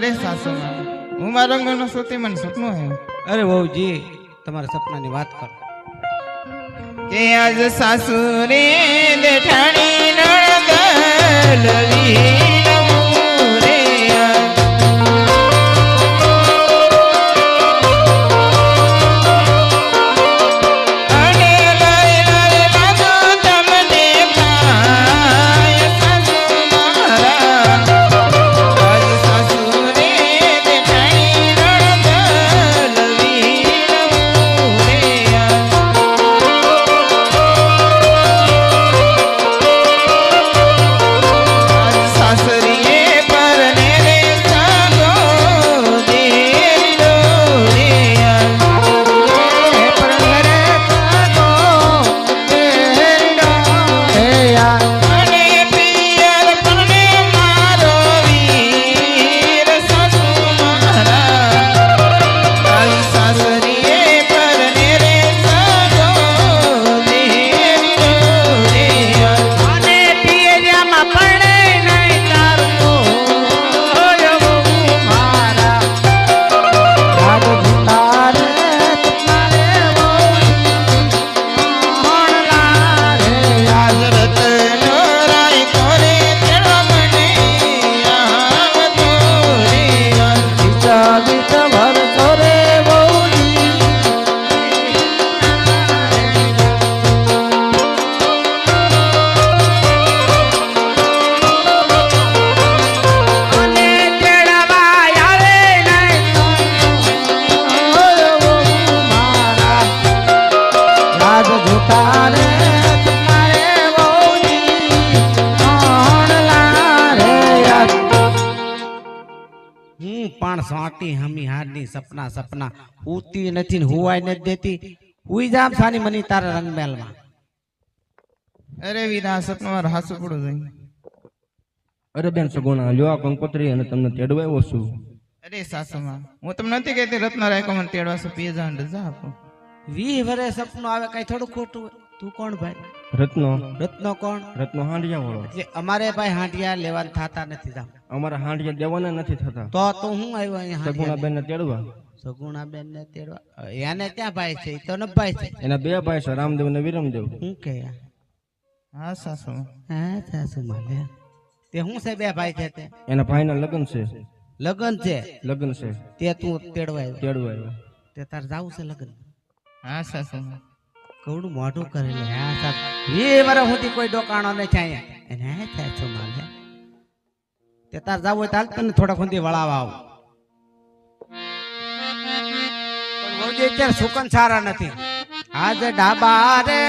અરે સાસુ હું મારા રંગનો સૌથી મને સપનું હે. અરે વહુજી તમારા સપનાની વાત કરો. કે આજ સાસુરે દેઠાણી નણદ લવી રાજ જોતા રે તમારે હું પણ સોટી હમી હારની સપના સપના ઉતી નથી હુવાય નથી દેતી. હુઈ જામ સાની મની તારા રંગમેલમાં. અરે વિના સપનું હાસુ પડું જઈ અરે બેન સગુણા લ્યો આ કંકોત્રી અને તમને તેડવાયો છું. અરે સાસુમાં હું તમને નથી કહેતી રત્ન રાયકો મને તેડવા છું પીએ જાણ રજા આપો. વી વરે સપનું આવે કઈ થોડું ખોટું હોય. તું કોણ ભાઈ? રત્નો. રત્નો કોણ? રત્નો હાંડિયા વાળો. એટલે અમારે ભાઈ હાંડિયા લેવા થતા નથી તા અમારા હાંડિયા દેવાના નથી થતા. તો તો હું આવ્યો અહીંયા સગુણા બેન ને તેડવા. સગુણા બેન ને તેડવા? એને ત્યાં ભાઈ છે? ઈ તો ન ભાઈ છે. એના બે ભાઈ છે રામદેવ ને વિરમદેવ. હું કે? હા સાસુ. હા સાસુ માલે તે હું છે બે ભાઈ છે તે? એના ભાઈના લગ્ન છે. લગ્ન છે? લગ્ન છે. તે તું તેડવા આવ્યો? તેડવા આવ્યો. તે તાર જાવું છે લગન કવડું મોઢું કરેલું એ વરસ સુધી કોઈ ડોકાણો ને થાય તે તાર જાવ હોય તો હાલ તને થોડા ખુંદી વળાવા આવું. અત્યારે સુકન સારા નથી. આજ ડાબા રે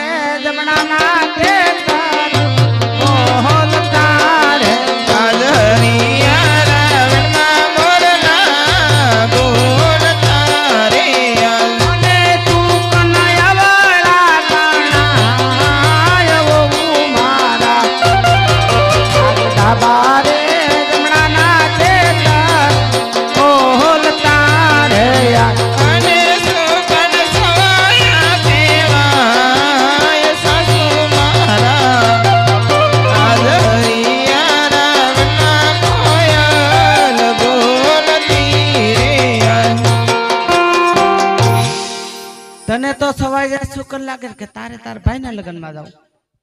તારે તને તો સવાઈ જાય શુકન લાગે કે તારે તાર ભાઈ ના લગ્નમાં જાવ.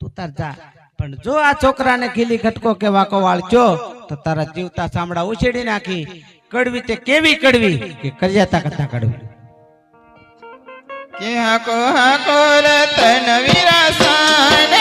તું તાર જા. પણ જો આ છોકરાને ખીલી ખટકો કે વાકો વાળચો તો તારા જીવતા ચામડા ઉછેડી નાખી. કડવી તે કેવી કડવી કે કરજાતા કરતા કડવી. કે હાકો હાકો રતન વિરાસાન